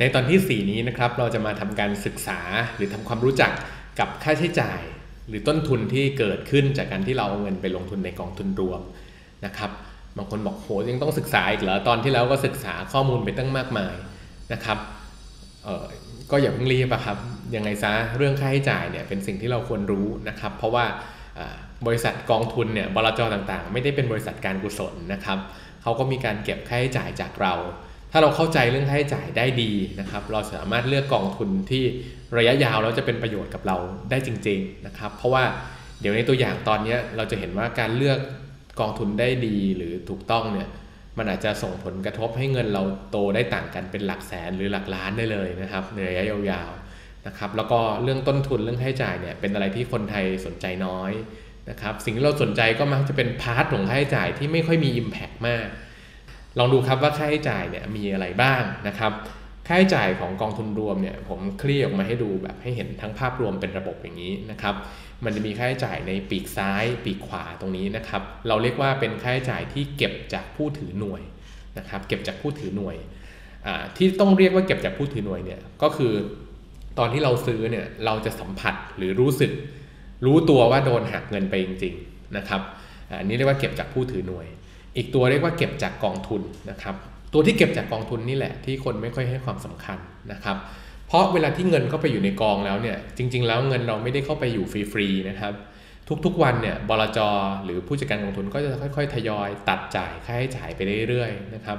ในตอนที่ 4 นี้นะครับเราจะมาทำการศึกษาหรือทำความรู้จักกับค่าใช้จ่าย หรือต้นทุนที่เกิดขึ้นจากการที่เราเอาเงินไปลงทุนในกองทุนรวมนะครับบางคนบอกโหยังต้องศึกษาอีกเหรอตอนที่แล้วก็ศึกษาข้อมูลไปตั้งมากมายนะครับก็อย่าเพิ่งรีบอะครับยังไงซะเรื่องค่าใช้จ่ายเนี่ยเป็นสิ่งที่เราควรรู้นะครับ เพราะว่าบริษัทกองทุนเนี่ยบลจต่างๆ ไม่ได้เป็นบริษัทการกุศลนะครับเขาก็มีการเก็บค่าใช้จ่ายจากเรา ถ้าเราเข้าใจเรื่องค่าใช้จ่ายได้ดีนะครับ เราสามารถเลือกกองทุนที่ระยะยาวแล้วจะเป็นประโยชน์กับเราได้จริง ๆนะครับ เพราะว่าเดี๋ยวในตัวอย่างตอนนี้เราจะเห็นว่าการเลือกกองทุนได้ดีหรือถูกต้องเนี่ยมันอาจจะส่งผลกระทบให้เงินเราโตได้ต่างกันเป็นหลักแสนหรือหลักล้านได้เลยนะครับในระยะยาวๆนะครับแล้วก็เรื่องต้นทุนเรื่องค่าใช้จ่ายเนี่ยเป็นอะไรที่คนไทยสนใจน้อยนะครับสิ่งที่เราสนใจก็มักจะเป็นพาร์ทของค่าใช้จ่ายที่ไม่ค่อยมี Impact มาก ลองดูครับว่าค่าใช้จ่ายเนี่ยมีอะไรบ้างนะครับค่าใช้จ่ายของกองทุนรวมเนี่ยผมคลี่ออกมาให้ดูแบบให้เห็นทั้งภาพรวมเป็นระบบอย่างนี้นะครับ มันจะมีค่าใช้จ่ายในปีกซ้าย ปีกขวาตรงนี้นะครับ เราเรียกว่าเป็นค่าใช้จ่ายที่เก็บจากผู้ถือหน่วยนะครับ เก็บจากผู้ถือหน่วยที่ต้องเรียกว่าเก็บจากผู้ถือหน่วยเนี่ยก็คือ ตอนที่เราซื้อเนี่ยเราจะสัมผัสหรือรู้สึก รู้ตัวว่าโดนหักเงินไปจริง ๆนะครับอันนี้เรียกว่าเก็บจากผู้ถือหน่วย อีกตัวเรียกว่าเก็บจากกองทุนนะครับ ตัวที่เก็บจากกองทุนนี่แหละที่คนไม่ค่อยให้ความสำคัญนะครับ เพราะเวลาที่เงินเข้าไปอยู่ในกองแล้วเนี่ยจริง ๆ แล้วเงินเราไม่ได้เข้าไปอยู่ฟรีๆนะครับ ทุกๆวันเนี่ยบลจหรือผู้จัดการกองทุนก็จะค่อย ๆ ทยอย ตัดจ่ายค่าใช้จ่ายไปเรื่อยๆนะครับ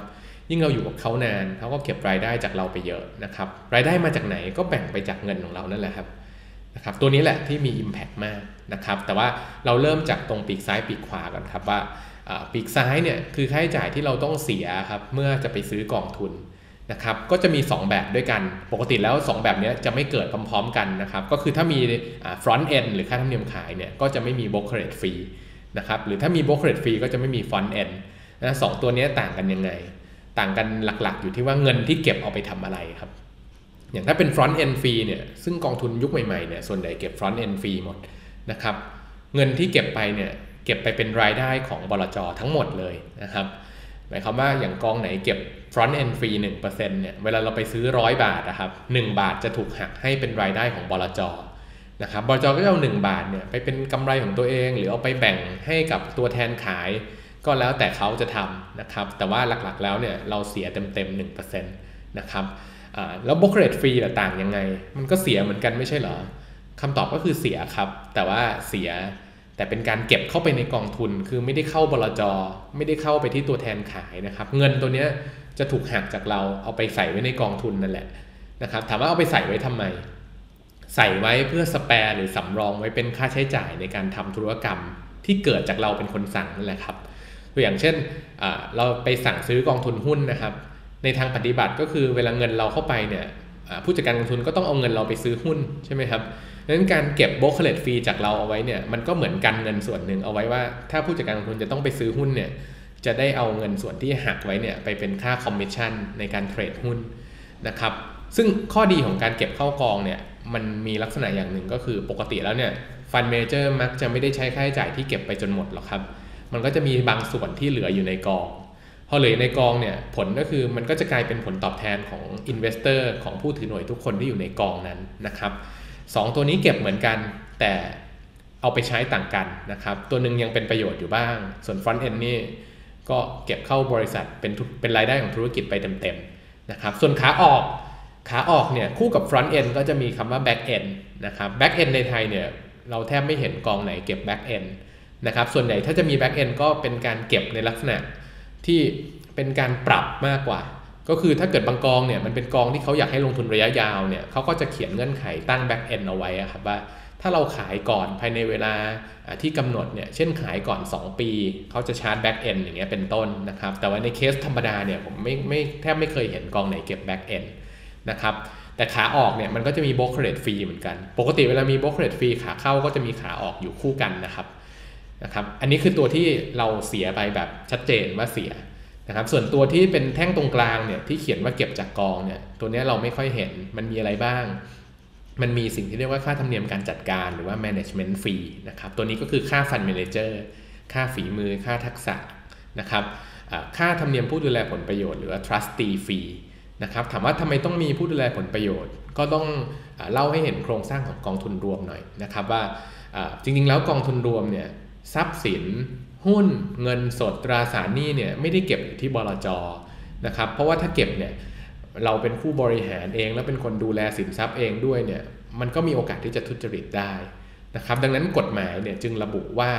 ยิ่งเราอยู่กับเขานานเขาก็เก็บรายได้จากเราไปเยอะนะครับรายได้มาจากไหนก็แบ่งไปจากเงินของเรานั่นแหละครับนะครับตัวนี้แหละที่มี Impact มากนะครับแต่ว่าเราเริ่มจากตรงปีกซ้ายปีกขวาก่อนครับว่า ปีกซ้ายเนี่ยคือค่าใช้จ่ายที่เราต้องเสียครับเมื่อจะไปซื้อกองทุนนะครับก็จะมี 2 แบบด้วยกัน ปกติแล้ว 2 แบบนี้จะไม่เกิดพร้อมๆกันนะครับก็คือถ้ามี front end หรือค่าธรรมเนียมขายเนี่ยก็จะไม่มี brokerage fee นะครับหรือถ้ามี brokerage fee ก็จะไม่มี front end นะสตัวนี้ต่างกันยังไง ต่างกันหลักๆ อยู่ที่ว่าเงินที่เก็บเอาไปทำอะไรครับ อย่างถ้าเป็น front end fee เนี่ยซึ่งกองทุนยุคใหม่ๆเนี่ยส่วนใหญ่เก็บ front end fee หมดนะครับเงินที่เก็บไปเนี่ย เก็บไปเป็นรายได้ของบลจทั้งหมดเลยนะครับหมายความว่าอย่างกองไหนเก็บ front end fee 1%เนี่ยเวลาเราไปซื้อร้อยบาทนะครับ1บาทจะถูกหักให้เป็นรายได้ของบลจนะครับบลจก็จะเอา 1 บาทเนี่ยไปเป็นกำไรของตัวเอง หรือเอาไปแบ่งให้กับตัวแทนขาย ก็แล้วแต่เขาจะทำนะครับแต่ว่าหลักๆแล้วเนี่ยเราเสียเต็มๆ1%นะครับแล้ว brokerage fee ต่างยังไง มันก็เสียเหมือนกันไม่ใช่เหรอคำตอบก็คือเสียครับ แต่ว่าเสีย แต่เป็นการเก็บเข้าไปในกองทุน คือไม่ได้เข้าบลจไม่ได้เข้าไปที่ตัวแทนขายนะครับ เงินตัวนี้จะถูกหักจากเราเอาไปใส่ไว้ในกองทุนนั่นแหละนะครับ ถามว่าเอาไปใส่ไว้ทำไม ใส่ไว้เพื่อสแปร์หรือสำรองไว้เป็นค่าใช้จ่ายในการทำธุรกรรมที่เกิดจากเราเป็นคนสั่งนั่นแหละครับตัวอย่างเช่นเราไปสั่งซื้อกองทุนหุ้นนะครับ ในทางปฏิบัติก็คือเวลาเงินเราเข้าไปเนี่ยผู้จัดการกองทุนก็ต้องเอาเงินเราไปซื้อหุ้นใช่ไหมครับ ดังนั้นการเก็บโบรกเกอร์ฟรีจากเราเอาไว้เนี่ยมันก็เหมือนกันเงินส่วนหนึ่งเอาไว้ว่า ถ้าผู้จัดการลงทุนจะต้องไปซื้อหุ้นเนี่ยจะได้เอาเงินส่วนที่หักไว้เนี่ยไปเป็นค่าคอมมิชชั่นในการเทรดหุ้นนะครับซึ่งข้อดีของการเก็บเข้ากองเนี่ยมันมีลักษณะอย่างหนึ่งก็คือปกติแล้วเนี่ยฟันเมเจอร์มักจะไม่ได้ใช้ค่าใช้จ่ายที่เก็บไปจนหมดหรอกครับ มันก็จะมีบางส่วนที่เหลืออยู่ในกอง พอเหลือในกองเนี่ยผลก็คือมันก็จะกลายเป็นผลตอบแทนของอินเวสเตอร์ของผู้ถือหน่วยทุกคนที่อยู่ในกองนั้นนะครับ 2 ตัวนี้เก็บเหมือนกัน แต่เอาไปใช้ต่างกันนะครับ ตัวหนึ่งยังเป็นประโยชน์อยู่บ้าง ส่วน front end นี่ก็เก็บเข้าบริษัทเป็นเป็นรายได้ของธุรกิจไปเต็มๆนะครับส่วนขาออกขาออกเนี่ยคู่กับ front end ก็จะมีคำว่า back end นะครับ back end ในไทยเนี่ยเราแทบไม่เห็นกองไหนเก็บ back end นะครับส่วนใหญ่ถ้าจะมี back end ก็เป็นการเก็บในลักษณะที่เป็นการปรับมากกว่า ก็คือถ้าเกิดบางกองเนี่ยมันเป็นกองที่เขาอยากให้ลงทุนระยะยาวเนี่ยเขาก็จะเขียนเงื่อนไขตั้งแบ็กเอนเอาไว้ครับว่าถ้าเราขายก่อนภายในเวลาที่กำหนดเนี่ยเช่นขายก่อน 2 ปี เขาจะชาร์จแบ็กเอนอย่างเงี้ยเป็นต้นนะครับแต่ว่าในเคสธรรมดาเนี่ยผมไม่ไม่แทบไม่เคยเห็นกองไหนเก็บแบ็กเอนนะครับแต่ขาออกเนี่ยมันก็จะมีโบรกเกอร์ฟรีเหมือนกัน ปกติเวลามีโบรกเกอร์ฟรีขาเข้าก็จะมีขาออกอยู่คู่กันนะครับนะครับ อันนี้คือตัวที่เราเสียไปแบบชัดเจนว่าเสีย นะครับส่วนตัวที่เป็นแท่งตรงกลางเนี่ยที่เขียนว่าเก็บจากกองเนี่ยตัวนี้เราไม่ค่อยเห็นมันมีอะไรบ้าง มันมีสิ่งที่เรียกว่าค่าธรรมเนียมการจัดการหรือว่า management fee นะครับตัวนี้ก็คือค่า fund manager ค่าฝีมือค่าทักษะนะครับค่าธรรมเนียมผู้ดูแลผลประโยชน์หรือว่า trustee fee นะครับถามว่าทำไมต้องมีผู้ดูแลผลประโยชน์ ก็ต้องเล่าให้เห็นโครงสร้างของกองทุนรวมหน่อยนะครับว่าจริงๆแล้วกองทุนรวมเนี่ยทรัพย์สิน หุ้นเงินสดตราสารหนี้เนี่ยไม่ได้เก็บอยู่ที่บลจนะครับ เพราะว่าถ้าเก็บเนี่ยเราเป็นผู้บริหารเองแล้วเป็นคนดูแลสินทรัพย์เองด้วยเนี่ยมันก็มีโอกาสที่จะทุจริตได้นะครับ ดังนั้นกฎหมายเนี่ยจึงระบุว่า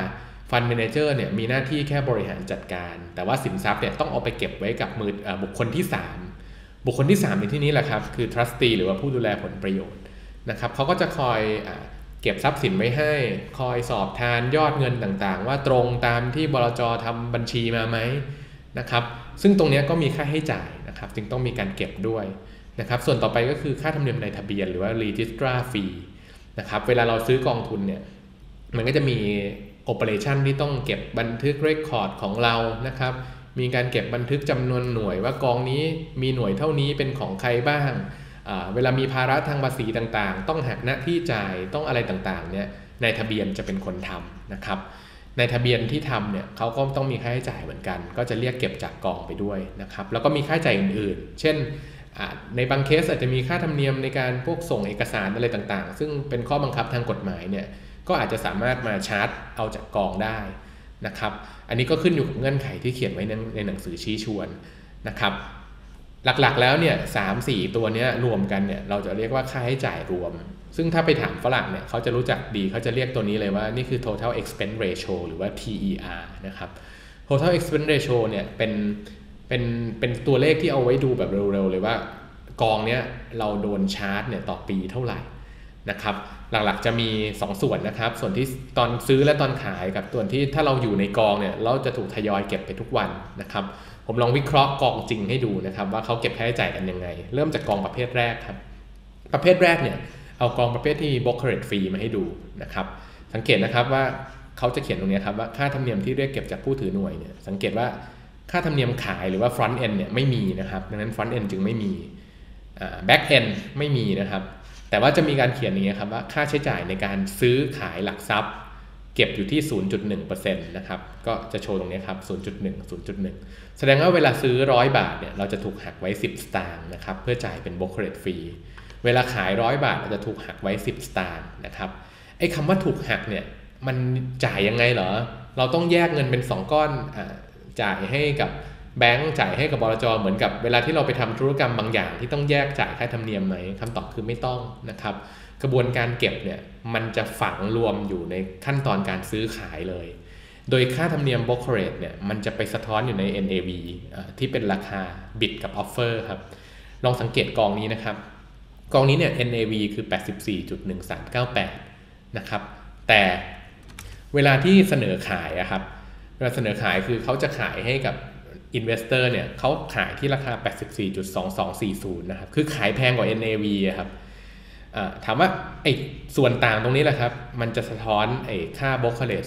ฟันเมนเจอร์เนี่ยมีหน้าที่แค่บริหารจัดการ แต่ว่าสินทรัพย์เนี่ยต้องเอาไปเก็บไว้กับมือบุคคลที่ 3 บุคคลที่ 3 ในที่นี้แหละครับ คือทรัสตีหรือว่าผู้ดูแลผลประโยชน์นะครับเขาก็จะคอยอ เก็บทรัพย์สินไว้ให้ คอยสอบทานยอดเงินต่างๆ ว่าตรงตามที่บลจทำบัญชีมาไหมนะครับซึ่งตรงนี้ก็มีค่าให้จ่ายนะครับ จึงต้องมีการเก็บด้วยนะครับ ส่วนต่อไปก็คือค่าธรรมเนียมในทะเบียนหรือว่า registrar fee นะครับ เวลาเราซื้อกองทุนเนี่ย มันก็จะมีโอเปอเรชันที่ต้องเก็บบันทึกเรคคอร์ดของเรานะครับ มีการเก็บบันทึกจำนวนหน่วยว่ากองนี้มีหน่วยเท่านี้เป็นของใครบ้าง เวลามีภาระทางภาษีต่างๆ ต้องหักหน้าที่จ่ายต้องอะไรต่างๆเนี่ยในทะเบียนจะเป็นคนทำนะครับในทะเบียนที่ทำเนี่ยเขาก็ต้องมีค่าใช้จ่ายเหมือนกัน ก็จะเรียกเก็บจากกองไปด้วยนะครับแล้วก็มีค่าใช้จ่ายอื่นๆ เช่นในบางเคสอาจจะมีค่าธรรมเนียมในการพวกส่งเอกสารอะไรต่างๆ ซึ่งเป็นข้อบังคับทางกฎหมายเนี่ยก็อาจจะสามารถมาชาร์จเอาจากกองได้นะครับ อันนี้ก็ขึ้นอยู่กับเงื่อนไขที่เขียนไว้ในในหนังสือชี้ชวนนะครับ หลักๆ แล้วเนี่ยสามสี่ตัวนี้รวมกันเนี่ยเราจะเรียกว่าค่าใช้จ่ายรวม ซึ่งถ้าไปถามฝรั่งเนี่ยเขาจะรู้จักดีเขาจะเรียกตัวนี้เลยว่านี่คือ total expense ratio หรือว่า TER นะครับ total expense ratio เนี่ยเป็นเป็นเป็นตัวเลขที่เอาไว้ดูแบบเร็วๆเลยว่ากองเนี้ยเราโดนชาร์จเนี่ยต่อปีเท่าไหร่นะครับหลักๆจะมี 2 ส่วนนะครับ ส่วนที่ตอนซื้อและตอนขายกับส่วนที่ถ้าเราอยู่ในกองเนี่ยเราจะถูกทยอยเก็บไปทุกวันนะครับ ผมลองวิเคราะห์กองจริงให้ดูนะครับ ว่าเขาเก็บค่าใช้จ่ายกันยังไง เริ่มจากกองประเภทแรกครับ ประเภทแรกเนี่ยเอากองประเภทที่มี brokerage fee มาให้ดูนะครับ สังเกตนะครับว่าเขาจะเขียนตรงนี้ครับว่าค่าธรรมเนียมที่เรียกเก็บจากผู้ถือหน่วยเนี่ยสังเกตว่าค่าธรรมเนียมขายหรือว่า front end เนี่ยไม่มีนะครับดังนั้น front end จึงไม่มี back end ไม่มีนะครับ แต่ว่าจะมีการเขียนอย่างนี้ครับว่าค่าใช้จ่ายในการซื้อขายหลักทรัพย์ เก็บอยู่ที่ 0.1%นะครับ ก็จะโชว์ตรงนี้ครับ 0.1 0.1 แสดงว่าเวลาซื้อ 100 บาทเนี่ย เราจะถูกหักไว้ 10 สตางค์นะครับ เพื่อจ่ายเป็น brokerage fee เวลาขาย 100 บาทเราจะถูกหักไว้ 10 สตางค์นะครับ ไอ้คำว่าถูกหักเนี่ย มันจ่ายยังไงเหรอ เราต้องแยกเงินเป็น 2 ก้อนอจ่ายให้กับแบงก์จ่ายให้กับบลจเหมือนกับเวลาที่เราไปทำธุรกรรมบางอย่างที่ต้องแยกจ่ายค่าธรรมเนียมไหมคำตอบคือไม่ต้องนะครับ กระบวนการเก็บเนี่ยมันจะฝังรวมอยู่ในขั้นตอนการซื้อขายเลย โดยค่าธรรมเนียม brokerage เนี่ยมันจะไปสะท้อนอยู่ใน NAV ที่เป็นราคา bid กับ offer ครับ ลองสังเกตกองนี้นะครับ กองนี้เนี่ย NAV คือ 84.1398 นะครับ แต่เวลาที่เสนอขายอะครับเวลาเสนอขายคือเขาจะขายให้กับอินเวสเตอร์เนี่ยเขาขายที่ราคา 84.2240 นะครับ คือขายแพงกว่า NAV ครับ ถามว่าไอ้ส่วนต่างตรงนี้แหละครับ มันจะสะท้อนไอ้ค่าบล็อกเคเลต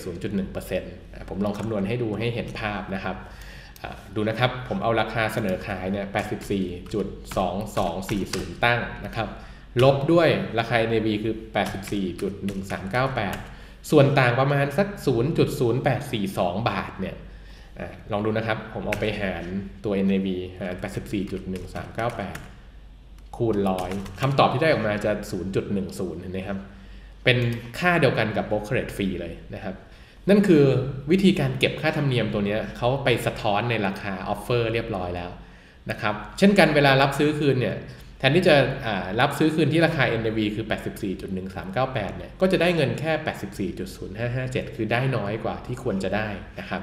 0.1%ผมลองคำนวณให้ดูให้เห็นภาพนะครับดูนะครับ ผมเอาราคาเสนอขายเนี่ย84.2240 ตั้งนะครับ ลบด้วยราคา NAV คือ 84.1398 ส่วนต่างประมาณสัก 0.0842 บาทเนี่ยลองดูนะครับ ผมเอาไปหารตัว NAV หาร 84.1398 คูณร้อยคำตอบที่ได้ออกมาจะ 0.10นะครับ เป็นค่าเดียวกันกับ brokerage fee เลยนะครับ นั่นคือวิธีการเก็บค่าธรรมเนียมตัวนี้เขาไปสะท้อนในราคา offer เรียบร้อยแล้วนะครับ เช่นกันเวลารับซื้อคืนเนี่ยแทนที่จะรับซื้อคืนที่ราคา NAV คือ 84.1398 เนี่ย ก็จะได้เงินแค่ 84.0557 คือได้น้อยกว่าที่ควรจะได้นะครับ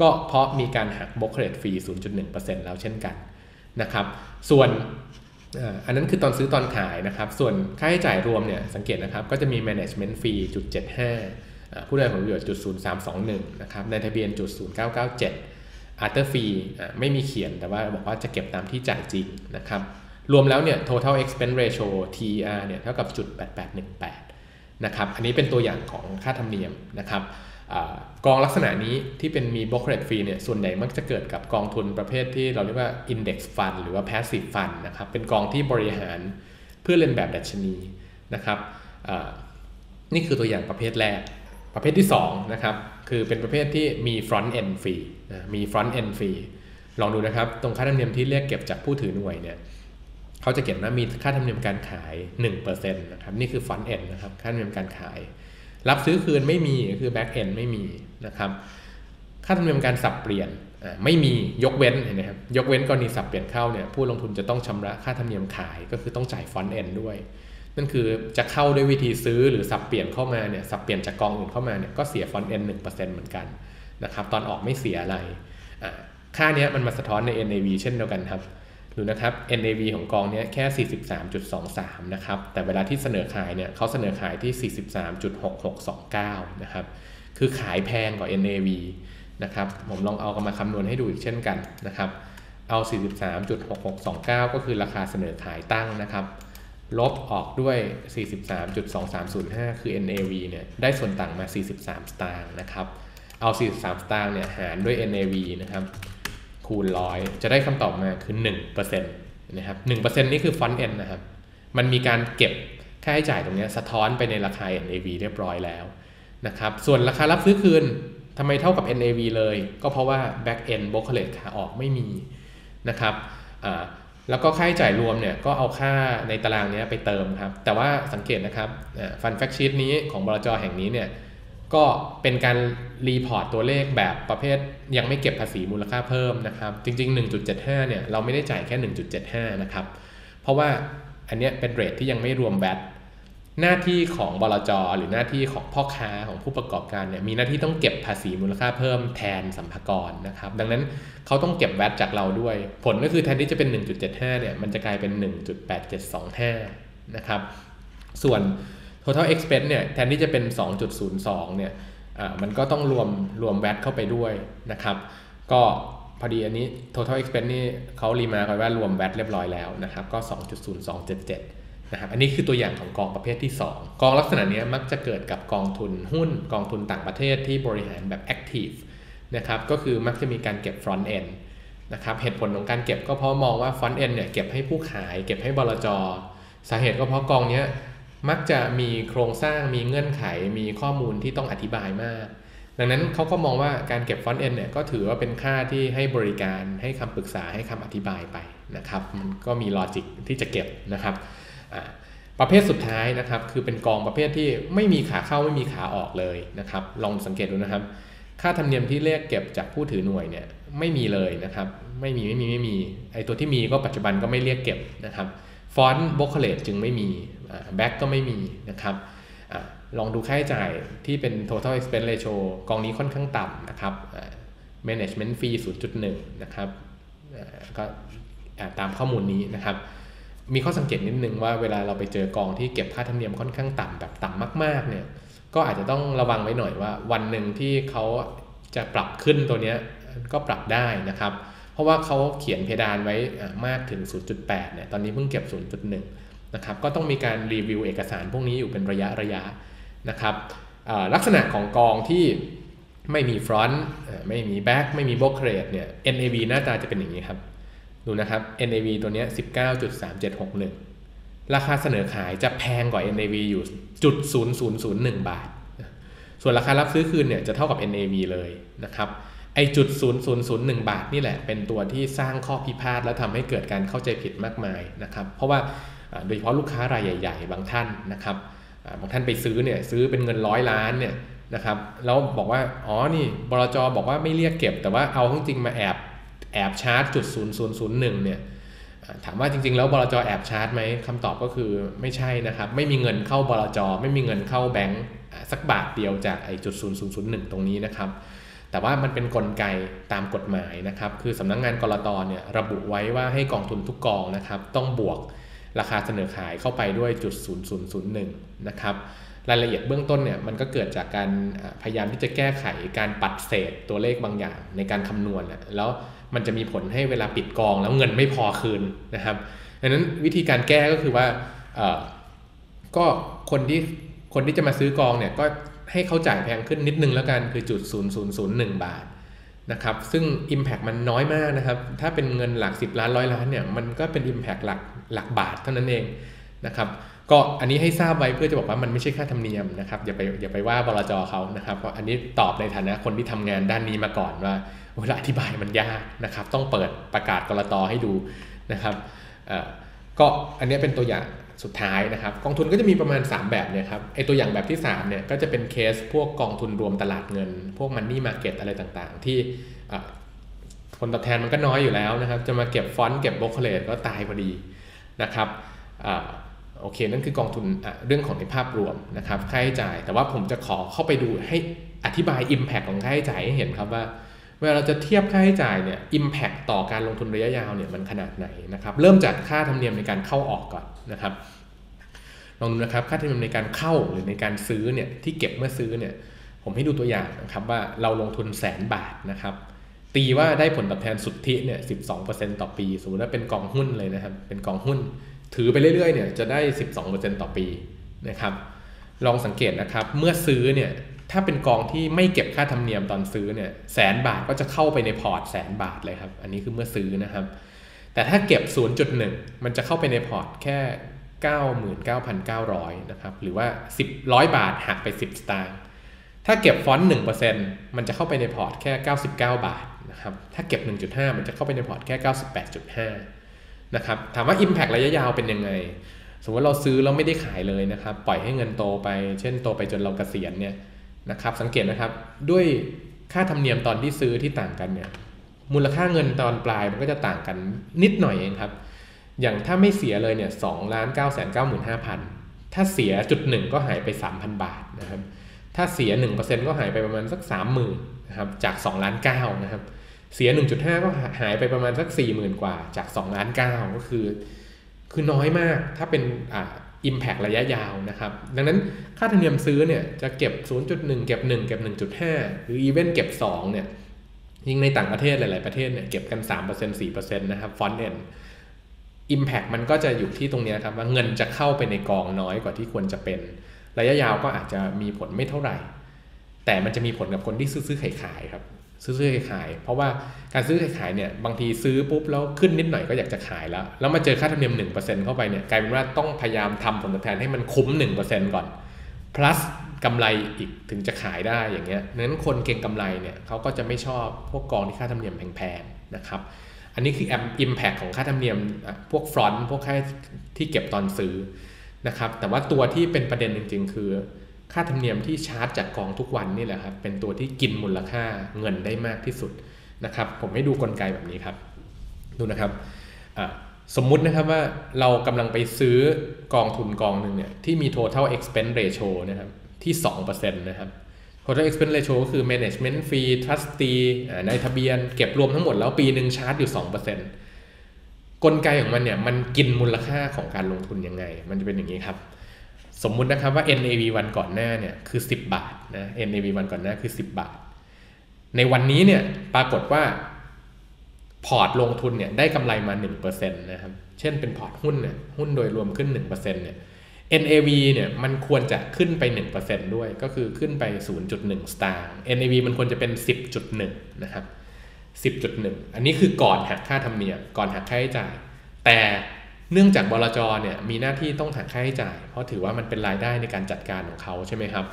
ก็เพราะมีการหักบล็อกเครดฟรี 0.1%แล้วเช่นกันนะครับ ส่วน อันนั้นคือตอนซื้อตอนขายนะครับ ส่วนค่าใช้จ่ายรวมเนี่ยสังเกตนะครับก็จะมี management fee จุด75ผู้ได้ผลประโยชน์จุด0321นะครับในทะเบียนจุด0997 after fee ไม่มีเขียนแต่ว่าบอกว่าจะเก็บตามที่จ่ายจริงนะครับ รวมแล้วเนี่ย total expense ratio TER เนี่ยเท่ากับจุด8818นะครับอันนี้เป็นตัวอย่างของค่าธรรมเนียมนะครับ กองลักษณะนี้ที่เป็นมี brokerage fee เนี่ยส่วนใหญ่มักจะเกิดกับกองทุนประเภทที่เราเรียกว่า index fund หรือว่า passive fund นะครับเป็นกองที่บริหารเพื่อเล่นแบบดัชนีนะครับนี่คือตัวอย่างประเภทแรก ประเภทที่2นะครับคือเป็นประเภทที่มี front end fee นะมี front end fee ลองดูนะครับตรงค่าธรรมเนียมที่เรียกเก็บจากผู้ถือหน่วยเนี่ยเขาจะเขียนว่ามีค่าธรรมเนียมการขาย1%นะครับนี่คือฟอนต์เอ็นนะครับค่าธรรมเนียมการขาย รับซื้อคืนไม่มีก็คือแบ็กเอนไม่มีนะครับค่าธรรมเนียมการสับเปลี่ยนไม่มียกเว้นเห็นไหมครับยกเว้นกรณีสับเปลี่ยนเข้าเนี่ยผู้ลงทุนจะต้องชำระค่าธรรมเนียมขายก็คือต้องจ่ายฟอนต์เอ็นด้วย นั่นคือจะเข้าด้วยวิธีซื้อหรือสับเปลี่ยนเข้ามาเนี่ยสับเปลี่ยนจากกองอื่นเข้ามาเนี่ยก็เสียฟอนต์เอ็นหนึ่งเปอร์เซ็นต์เหมือนกันนะครับตอนออกไม่เสียอะไรค่านี้มันมาสะท้อนใน NAV เช่นเดียวกันครับ ดูนะครับ NAV ของกองนี้แค่ 43.23 นะครับ แต่เวลาที่เสนอขายเนี่ยเขาเสนอขายที่ 43.6629 นะครับ คือขายแพงกว่า NAV นะครับ ผมลองเอากมาคำนวณให้ดูอีกเช่นกันนะครับ เอา 43.6629 ก็คือราคาเสนอขายตั้งนะครับ ลบออกด้วย 43.2305 คือ NAV เนี่ย ได้ส่วนต่างมา 43 สตางค์นะครับ เอา 43 สตางค์เนี่ยหารด้วย NAV นะครับ คูณร้อยจะได้คำตอบมาคือ1%นะครับ1%นี่คือฟอนต์เอ็นนะครับ มันมีการเก็บค่าใช้จ่ายตรงนี้สะท้อนไปในราคา NAV เรียบร้อยแล้วนะครับ ส่วนราคารับซื้อคืนทำไมเท่ากับ NAV เลย ก็เพราะว่า back end b r o k e r a g e ขาออกไม่มีนะครับแล้วก็ค่าใช้จ่ายรวมเนี่ยก็เอาค่าในตารางนี้ไปเติมครับ แต่ว่าสังเกตนะครับฟันแฟกชีตนี้ของบลจแห่งนี้เนี่ย ก็เป็นการรีพอร์ตตัวเลขแบบประเภทยังไม่เก็บภาษีมูลค่าเพิ่มนะครับ จริง ๆ 1.75 เนี่ยเราไม่ได้จ่ายแค่ 1.75 นะครับ เพราะว่าอันเนี้ยเป็นเรทที่ยังไม่รวมแบตหน้าที่ของบลจหรือหน้าที่ของพ่อค้าของผู้ประกอบการเนี่ยมีหน้าที่ต้องเก็บภาษีมูลค่าเพิ่มแทนสัมภาระนะครับ ดังนั้นเขาต้องเก็บแบตจากเราด้วย ผลก็คือแทนที่จะเป็น 1.75 เนี่ยมันจะกลายเป็น 1.8725นะครับ ส่วน total expense เนี่ยแทนที่จะเป็น 2.02 เนี่ยมันก็ต้องรวมรวมแวตเข้าไปด้วยนะครับ ก็พอดีอันนี้ total expense นี่เขารีมาไว้ว่ารวมแวตเรียบร้อยแล้วนะครับ ก็ 2.0277 นะครับ อันนี้คือตัวอย่างของกองประเภทที่ 2 กองลักษณะนี้มักจะเกิดกับกองทุนหุ้น กองทุนต่างประเทศที่บริหารแบบ active นะครับ ก็คือมักจะมีการเก็บ front end นะครับ เหตุผลของการเก็บก็เพราะมองว่า front end เนี่ยเก็บให้ผู้ขาย เก็บให้บลจ สาเหตุก็เพราะกองเนี้ย มักจะมีโครงสร้างมีเงื่อนไขมีข้อมูลที่ต้องอธิบายมาก ดังนั้นเขาก็มองว่าการเก็บฟอนต์เอ็นเนี่ยก็ถือว่าเป็นค่าที่ให้บริการให้คำปรึกษาให้คำอธิบายไปนะครับ มันก็มีลอจิกที่จะเก็บนะครับประเภทสุดท้ายนะครับ คือเป็นกองประเภทที่ไม่มีขาเข้าไม่มีขาออกเลยนะครับ ลองสังเกตดูนะครับ ค่าธรรมเนียมที่เรียกเก็บจากผู้ถือหน่วยเนี่ยไม่มีเลยนะครับ ไม่มีไม่มีไม่มีไอตัวที่มีก็ปัจจุบันก็ไม่เรียกเก็บนะครับฟอนต์โบคเลตจึงไม่มี แบ็กก็ไม่มีนะครับอลองดูค่าใช้จ่ายที่เป็น total expense ratio กองนี้ค่อนข้างต่ำนะครับ management fee 0.1 นะครับก็ตามข้อมูลนี้นะครับ มีข้อสังเกตนิดนึงว่าเวลาเราไปเจอกองที่เก็บค่าธรรมเนียมค่อนข้างต่ำแบบต่ำมากๆเนี่ยก็อาจจะต้องระวังไว้หน่อยว่า วันหนึ่งที่เขาจะปรับขึ้นตัวนี้ก็ปรับได้นะครับ เพราะว่าเขาเขียนเพดานไว้มากถึง 0.8เนี่ยตอนนี้เพิ่งเก็บ 0.1 นะครับก็ต้องมีการรีวิวเอกสารพวกนี้อยู่เป็นระยะระยะนะครับลักษณะของกองที่ไม่มีฟรอนต์ไม่มีแบ็กไม่มีโบกเรดเนี่ย NAV หน้าตาจะเป็นอย่างนี้ครับ ดูนะครับ NAV ตัวนี้ 19.3761 ราคาเสนอขายจะแพงกว่า NAV อยู่จุด0001 บาท ส่วนราคารับซื้อคืนเนี่ยจะเท่ากับ NAV เลยนะครับไอจุด0001 บาทนี่แหละเป็นตัวที่สร้างข้อพิพาทและทำให้เกิดการเข้าใจผิดมากมายนะครับ เพราะว่า โดยเฉพาะลูกค้ารายใหญ่ ๆ บางท่านนะครับบางท่านไปซื้อเนี่ยซื้อเป็นเงินร้อยล้านเนี่ยนะครับแล้วบอกว่าอ๋อนี่บลจบอกว่าไม่เรียกเก็บ แต่ว่าเอาจริงมาแอบแอบชาร์จจุดศูนย์ศูนย์ศูนย์หนึ่งเนี่ยถามว่าจริง ๆ แล้วบลจแอบชาร์จไหมคำตอบก็คือไม่ใช่นะครับไม่มีเงินเข้าบลจไม่มีเงินเข้าแบงก์สักบาทเดียวจากไอ้จุดศูนย์ศูนย์ศูนย์หนึ่งตรงนี้นะครับแต่ว่ามันเป็นนกลไกตามกฎหมายนะครับคือสำนักงงานกรตเนี่ยระบุไว้ว่าให้กองทุนทุกกองนะครับต้องบวก ราคาเสนอขายเข้าไปด้วยจุด0001นะครับรายละเอียดเบื้องต้นเนี่ยมันก็เกิดจากการพยายามที่จะแก้ไขการปัดเศษตัวเลขบางอย่างในการคำนวณแล้วมันจะมีผลให้เวลาปิดกองแล้วเงินไม่พอคืนนะครับดังนั้นวิธีการแก้ก็คือว่าก็คนที่คนที่จะมาซื้อกองเนี่ยก็ให้เขาจ่ายแพงขึ้นนิดนึงแล้วกันคือจุด0001 บาท นะครับซึ่ง Impact มันน้อยมากนะครับ ถ้าเป็นเงินหลัก 10 ล้านร้อยล้านเนี่ยมันก็เป็น Impact หลักหลักบาทเท่านั้นเองนะครับก็อันนี้ให้ทราบไว้เพื่อจะบอกว่ามันไม่ใช่ค่าธรรมเนียมนะครับอย่าไปอย่าไปว่าบลจเขานะครับเพราะอันนี้ตอบในฐานะคนที่ทำงานด้านนี้มาก่อนว่าเวลาอธิบายมันยากนะครับ ต้องเปิดประกาศกรตให้ดูนะครับก็อันนี้เป็นตัวอย่าง สุดท้ายนะครับ กองทุนก็จะมีประมาณ 3 แบบเนี่ยครับไอตัวอย่างแบบที่3เนี่ยก็จะเป็นเคสพวกกองทุนรวมตลาดเงิน พวกมันนี่มาเก็ตอะไรต่างๆ ที่ผลตอบแทนมันก็น้อยอยู่แล้วนะครับ จะมาเก็บฟอนต์เก็บโบรกเลตก็ตายพอดีนะครับโอเค นั่นคือกองทุนเรื่องของในภาพรวมนะครับค่าใช้จ่าย แต่ว่าผมจะขอเข้าไปดูให้อธิบาย Impact ของค่าใช้จ่ายให้เห็นครับว่า เวลาเราจะเทียบค่าใช้จ่ายเนี่ย Impact ต่อการลงทุนระยะยาวเนี่ยมันขนาดไหนนะครับ เริ่มจากค่าธรรมเนียมในการเข้าออกก่อนนะครับ ลองดูนะครับ ค่าธรรมเนียมในการเข้าหรือในการซื้อเนี่ยที่เก็บเมื่อซื้อเนี่ย ผมให้ดูตัวอย่างนะครับว่าเราลงทุนแสนบาทนะครับ ตีว่าได้ผลตอบแทนสุทธิเนี่ย12%ต่อปี สมมติว่าเป็นกองหุ้นเลยนะครับ เป็นกองหุ้น ถือไปเรื่อยๆเนี่ยจะได้ 12%ต่อปีนะครับ ลองสังเกตนะครับ เมื่อซื้อเนี่ย ถ้าเป็นกองที่ไม่เก็บค่าธรรมเนียมตอนซื้อเนี่ยแสนบาทก็จะเข้าไปในพอร์ตแสนบาทเลยครับ อันนี้คือเมื่อซื้อนะครับ แต่ถ้าเก็บ 0.1 มันจะเข้าไปในพอร์ตแค่ 99,900 นะครับ หรือว่า 10 100 บาทหักไป 10 สตางค์ถ้าเก็บฟอนต์1%มันจะเข้าไปในพอร์ตแค่ 99 บาทนะครับ ถ้าเก็บ 1.5 มันจะเข้าไปในพอร์ตแค่ 98.5 นะครับ ถามว่า Impact ระยะยาวเป็นยังไงสมมติเราซื้อแล้วไม่ได้ขายเลยนะครับ ปล่อยให้เงินโตไป เช่นโตไปจนเราเกษียณเนี่ย นะครับ สังเกตนะครับด้วยค่าธรรมเนียมตอนที่ซื้อที่ต่างกันเนี่ยมูลค่าเงินตอนปลายมันก็จะต่างกันนิดหน่อยเองครับ อย่างถ้าไม่เสียเลยเนี่ยสองล้านเก้าแสนเก้าหมื่นห้าพันถ้าเสียจุดหนึ่งก็หายไปสามพันบาทนะครับ ถ้าเสียหนึ่งเปอร์เซ็นก็หายไปประมาณสักสามหมื่นนะครับจากสองล้านเก้านะครับ เสีย1.5ก็หายไปประมาณสัก40,000กว่าจาก2ล้าน9ก็คือ คือน้อยมากถ้าเป็นอ่า Impact ระยะยาวนะครับ ดังนั้นค่าธรรมเนียมซื้อเนี่ยจะเก็บ 0.1 เก็บ 1 เก็บ 1.5 หรืออีเวนเก็บ 2 เนี่ยยิ่งในต่างประเทศหลาย ๆ ประเทศเนี่ยเก็บกัน 3% 4%นะครับฟอนต์เอ็นอิมแพคมันก็จะอยู่ที่ตรงนี้ครับว่าเงินจะเข้าไปในกองน้อยกว่าที่ควรจะเป็น ระยะยาวก็อาจจะมีผลไม่เท่าไหร่ แต่มันจะมีผลกับคนที่ซื้อขายขายครับ ซื้อซื้อขาย เพราะว่าการซื้อขายเนี่ยบางทีซื้อปุ๊บแล้วขึ้นนิดหน่อยก็อยากจะขายแล้ว แล้วมาเจอค่าธรรมเนียม1%เข้าไปเนี่ยกลายเป็นว่าต้องพยายามทำผลตอบแทนให้มันคุ้ม 1%ก่อน plus กำไรอีกถึงจะขายได้อย่างเงี้ยนั้นคนเก่งกำไรเนี่ยเขาก็จะไม่ชอบพวกกองที่ค่าธรรมเนียมแพงๆนะครับอันนี้คือแอมอิมแพคของค่าธรรมเนียมพวกฟรอนต์พวกค่าที่เก็บตอนซื้อนะครับแต่ว่าตัวที่เป็นประเด็นจริง ๆ คือ ค่าธรรมเนียมที่ชาร์จจากกองทุกวันนี่แหละครับ เป็นตัวที่กินมูลค่าเงินได้มากที่สุดนะครับ ผมให้ดูกลไกแบบนี้ครับ ดูนะครับสมมุตินะครับว่าเรากำลังไปซื้อกองทุนกองหนึ่งเนี่ยที่มี total expense ratio นะครับที่ 2%นะครับ total expense ratio ก็คือ management fee trustee ในทะเบียน เก็บรวมทั้งหมดแล้วปีหนึ่งชาร์จอยู่ 2%กลไกของมันเนี่ยมันกินมูลค่าของการลงทุนยังไง มันจะเป็นอย่างนี้ครับ สมมุตินะครับว่า NAV วันก่อนหน้าเนี่ยคือ 10 บาทนะ NAV วันก่อนหน้าคือ 10 บาท ในวันนี้เนี่ยปรากฏว่าพอร์ตลงทุนเนี่ยได้กำไรมา 1%นะครับ เช่นเป็นพอร์ตหุ้นเนี่ยหุ้นโดยรวมขึ้น 1%เนี่ย NAV เนี่ยมันควรจะขึ้นไป 1%ด้วย ก็คือขึ้นไป 0.1 สตางค์ NAV มันควรจะเป็น 10.1 นะครับ 10.1 อันนี้คือก่อนหักค่าธรรมเนียมก่อนหักค่าใช้จ่าย แต่ เนื่องจากบลจเนี่ยมีหน้าที่ต้องหักค่าใช้จ่าย เพราะถือว่ามันเป็นรายได้ในการจัดการของเขาใช่ไหมครับ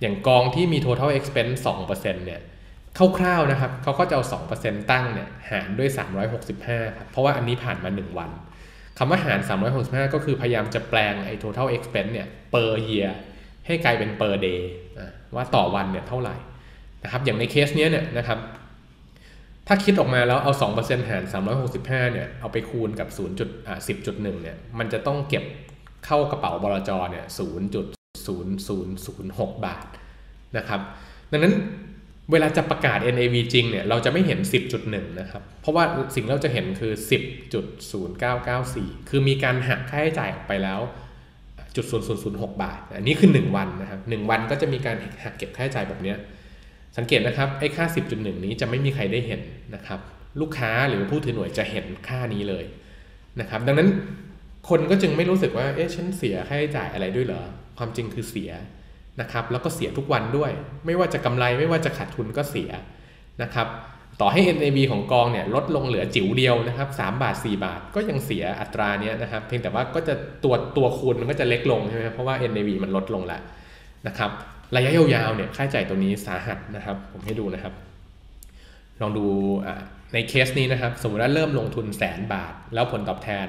อย่างกองที่มี total expense 2%เนี่ยคร่าวๆนะครับเขาก็จะเอา 2%ตั้งเนี่ยหารด้วย 365ครับเพราะว่าอันนี้ผ่านมา 1 วันคำว่าหาร 365 ก็คือพยายามจะแปลงไอ้ total expense เนี่ย per year ให้กลายเป็น per day ว่าต่อวันเนี่ยเท่าไหร่นะครับอย่างในเคสเนี้ยเนี่ยนะครับ ถ้าคิดออกมาแล้วเอา 2%หาร 365 เนี่ย เอาไปคูณกับ 0. จุดอ่า10.1 เนี่ย มันจะต้องเก็บเข้ากระเป๋าบลจเนี่ย 0.0006 บาทนะครับ ดังนั้นเวลาจะประกาศ NAV จริงเนี่ย เราจะไม่เห็น 10.1 นะครับ เพราะว่าสิ่งเราจะเห็นคือ 10.0994 คือมีการหักค่าใช้จ่ายออกไปแล้วจุด0006 บาท อันนี้คือ 1 วันนะครับ1วันก็จะมีการหักเก็บค่าใช้จ่ายแบบนี้ สังเกตนะครับไอ้ค่า 10.1 นี้จะไม่มีใครได้เห็นนะครับ ลูกค้าหรือผู้ถือหน่วยจะเห็นค่านี้เลยนะครับ ดังนั้นคนก็จึงไม่รู้สึกว่าเอ๊ะฉันเสียค่าใช้จ่ายอะไรด้วยเหรอความจริงคือเสียนะครับ แล้วก็เสียทุกวันด้วย ไม่ว่าจะกำไรไม่ว่าจะขาดทุนก็เสียนะครับ ต่อให้ NAV ของกองเนี่ยลดลงเหลือจิ๋วเดียวนะครับ3บาท 4 บาทก็ยังเสียอัตราเนี้ยนะครับ เพียงแต่ว่าก็จะตัวตัวคูณมันก็จะเล็กลงใช่ไหมเพราะว่า NAV มันลดลงแล้วนะครับ ระยะยาวๆเนี่ยค่าใช้จ่ายตัวนี้สาหัสนะครับ ผมให้ดูนะครับ ลองดูในเคสนี้นะครับ สมมติว่าเริ่มลงทุนแสนบาท แล้วผลตอบแทน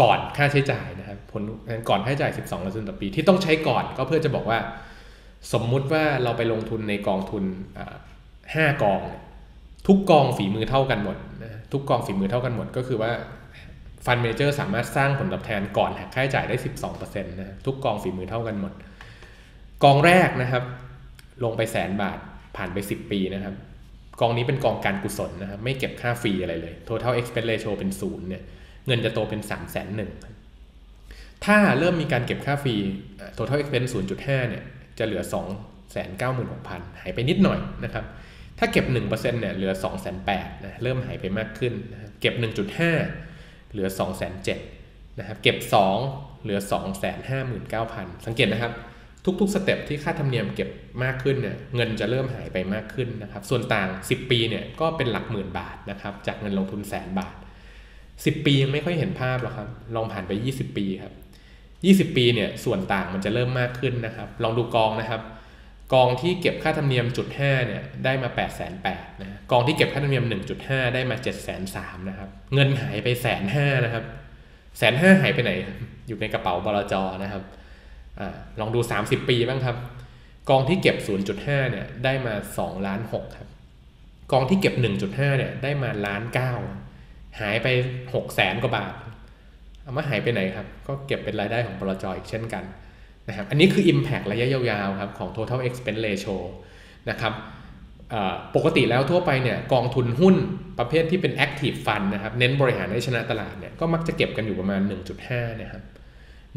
ก่อนค่าใช้จ่ายนะครับ ผลก่อนค่าใช้จ่าย 12%ต่อปี ที่ต้องใช้ก่อนก็เพื่อจะบอกว่า สมมุติว่าเราไปลงทุนในกองทุนห้ากอง ทุกกองฝีมือเท่ากันหมดนะทุกกองฝีมือเท่ากันหมด ก็คือว่าฟันเมเจอร์สามารถสร้างผลตอบแทนก่อนหักค่าใช้จ่ายได้ 12%นะทุกกองฝีมือเท่ากันหมด กองแรกนะครับ ลงไปแสนบาทผ่านไป 10 ปีนะครับ กองนี้เป็นกองการกุศลนะครับ ไม่เก็บค่าฟรีอะไรเลย total expense ratio เป็นศูนย์เนี่ยเงินจะโตเป็น3ามแสนหนึ่งถ้าเริ่มมีการเก็บค่าฟรี total expense 0.5เนี่ยจะเหลือ 2 9 6 0 0 0 หายไปนิดหน่อยนะครับ ถ้าเก็บ 1%เนี่ยเหลือ 2 8 0 0 0นะเริ่มหายไปมากขึ้นนะเก็บ 1.5 เหลือ 2 7 0 0 0นะครับ เก็บ 2 เหลือ 259,000 สังเกตนะครับ ทุกๆสเต็ปที่ค่าธรรมเนียมเก็บมากขึ้นเนี่ยเงินจะเริ่มหายไปมากขึ้นนะครับ ส่วนต่าง 10 ปีเนี่ยก็เป็นหลักหมื่นบาทนะครับจากเงินลงทุนแสนบาท 10 ปียังไม่ค่อยเห็นภาพหรอกครับ ลองผ่านไป 20 ปีครับ 20 ปีเนี่ยส่วนต่างมันจะเริ่มมากขึ้นนะครับ ลองดูกองนะครับ กองที่เก็บค่าธรรมเนียมจุด5เนี่ยได้มา8 8 0 0 0นแปดนะกองที่เก็บค่าธรรมเนียม 1.5 ได้มา7 3 0 0 0นะครับเงินหายไปแสนห้านะครับแสนห้าหายไปไหน อยู่ในกระเป๋าบลจนะครับ อลองดู 30 ปีบ้างครับ กองที่เก็บ 0.5 เนี่ยได้มา2ล้าน6ครับ กองที่เก็บ 1.5 เนี่ยได้มาล้าน9หายไป6แสนกว่าบาท เอามาหายไปไหนครับ ก็เก็บเป็นรายได้ของบลจอีกเช่นกันนะครับอันนี้คือ Impact ระยะยาวๆครับของ total expense ratio นะครับปกติแล้วทั่วไปเนี่ยกองทุนหุ้นประเภทที่เป็น active fund นะครับ เน้นบริหารให้ชนะตลาดเนี่ยก็มักจะเก็บกันอยู่ประมาณ 1.5 นะครับ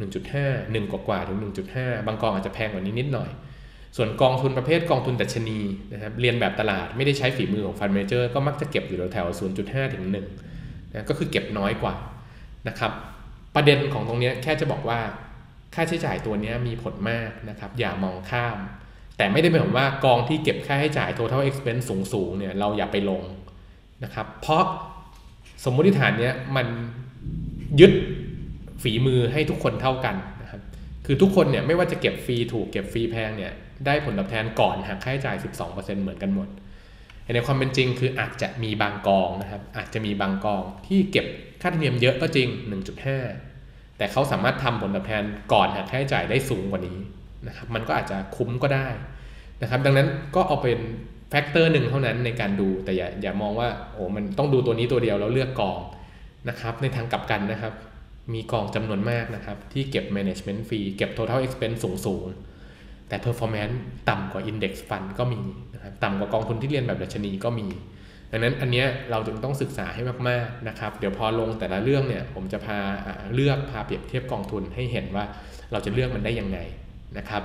1.5 1 กว่าๆถึง 1.5 บางกองอาจจะแพงกว่านี้นิดหน่อย ส่วนกองทุนประเภทกองทุนดัชนีนะครับเรียนแบบตลาดไม่ได้ใช้ฝีมือของฟันเมเจอร์ก็มักจะเก็บอยู่แถวๆ0.5 ถึง1นะก็คือเก็บน้อยกว่านะครับ ประเด็นของตรงนี้แค่จะบอกว่าค่าใช้จ่ายตัวนี้มีผลมากนะครับ อย่ามองข้าม แต่ไม่ได้หมายความว่ากองที่เก็บค่าใช้จ่าย total expense สูงๆเนี่ยเราอย่าไปลงนะครับ เพราะสมมติฐานนี้มันยึด ฝีมือให้ทุกคนเท่ากันนะครับคือทุกคนเนี่ยไม่ว่าจะเก็บฟรีถูกเก็บฟรีแพงเนี่ยได้ผลตอบแทนก่อนหักค่าใช้จ่าย 12%เหมือนกันหมด ในความเป็นจริงคืออาจจะมีบางกองนะครับอาจจะมีบางกองที่เก็บค่าธรรมเนียมเยอะก็จริง 1.5 แต่เขาสามารถทำผลตอบแทนก่อนหักค่าใช้จ่ายได้สูงกว่านี้นะครับมันก็อาจจะคุ้มก็ได้นะครับดังนั้นก็เอาเป็นแฟกเตอร์หนึ่งเท่านั้นในการดูแต่อย่าอย่ามองว่าโอ้มันต้องดูตัวนี้ตัวเดียวแล้วเลือกกองนะครับในทางกลับกันนะครับ มีกองจำนวนมากนะครับ ที่เก็บ management fee เก็บ total expense สูงสูงแต่ performance ต่ำกว่า index fund ก็มีนะครับต่ำกว่ากองทุนที่เรียนแบบดัชนีก็มี ดังนั้นอันนี้เราจึงต้องศึกษาให้มากๆนะครับ เดี๋ยวพอลงแต่ละเรื่องเนี่ยผมจะพาเลือกพาเปรียบเทียบกองทุนให้เห็นว่าเราจะเลือกมันได้ยังไงนะครับ